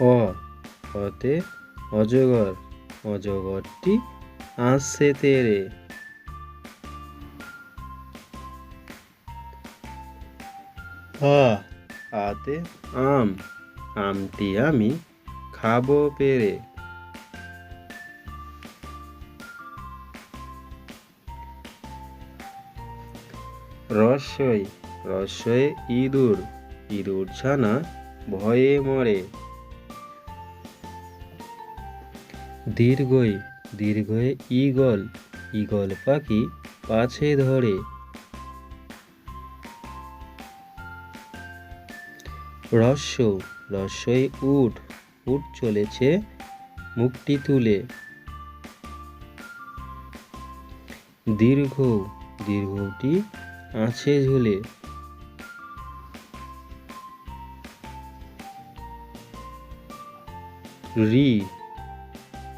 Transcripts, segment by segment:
অ অতে অজগর, অজগরটি আসছে তেরে। আতে আম, আমটি আমি খাব পেরে। রসই রসয়ে ইঁদুর ইঁদুর ছানা ভয়ে মরে। দীর্ঘই দীর্ঘয়ে ঈগল ঈগল পাখি পাছে ধরে। রস্য রস্যই উঠ উঠ চলেছে মুখটি তুলে। দীর্ঘ, দীর্ঘটি আছে ঝুলে। রি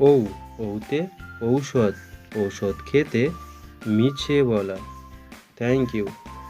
ঔ ঔতে ঔষধ ঔষধ খেতে মিছে বলা। Thank you